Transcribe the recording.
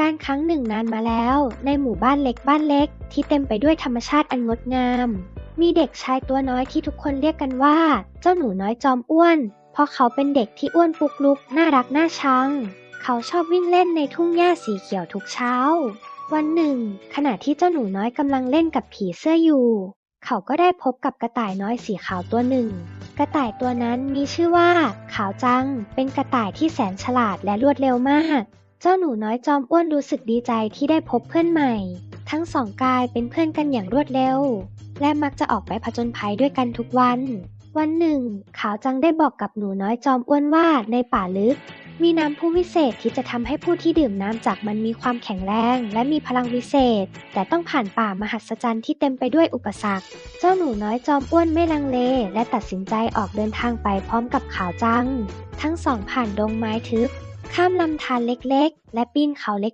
การครั้งหนึ่งนานมาแล้ว ในหมู่บ้านเล็กบ้านเล็ก ที่เต็มไปด้วยธรรมชาติอันงดงาม มีเด็กชายตัวน้อยที่ทุกคนเรียกกันว่า เจ้าหนูน้อยจอมอ้วน เพราะเขาเป็นเด็กที่อ้วนปุกลุกน่ารักน่าชัง เขาชอบวิ่งเล่นในทุ่งหญ้าสีเขียวทุกเช้า วันหนึ่ง ขณะที่เจ้าหนูน้อยกำลังเล่นกับผีเสื้ออยู่ เขาก็ได้พบกับกระต่ายน้อยสีขาวตัวหนึ่งกระต่ายตัวนั้นมีชื่อว่า ขาวจัง เป็นกระต่ายที่แสนฉลาดและรวดเร็วมาก เจ้าหนูน้อยจอมอ้วนรู้สึกดีใจที่ได้พบเพื่อนใหม่ ทั้งสองกายเป็นเพื่อนกันอย่างรวดเร็ว และมักจะออกไปผจญภัยด้วยกันทุกวัน วันหนึ่ง ขาวจังได้บอกกับหนูน้อยจอมอ้วนว่าในป่าลึก มีน้ำพุ่มวิเศษที่จะทำให้ผู้ที่ดื่มน้ำจากมันมีความแข็งแรงและมีพลังวิเศษ แต่ต้องผ่านป่ามหัศจรรย์ที่เต็มไปด้วยอุปสรรค เจ้าหนูน้อยจอมอ้วนไม่ลังเล และตัดสินใจออกเดินทางไปพร้อมกับขาวจัง ทั้งสองผ่านดงไม้ทึบ ข้ามลำธารเล็ก ๆ และปีนเขาเล็ก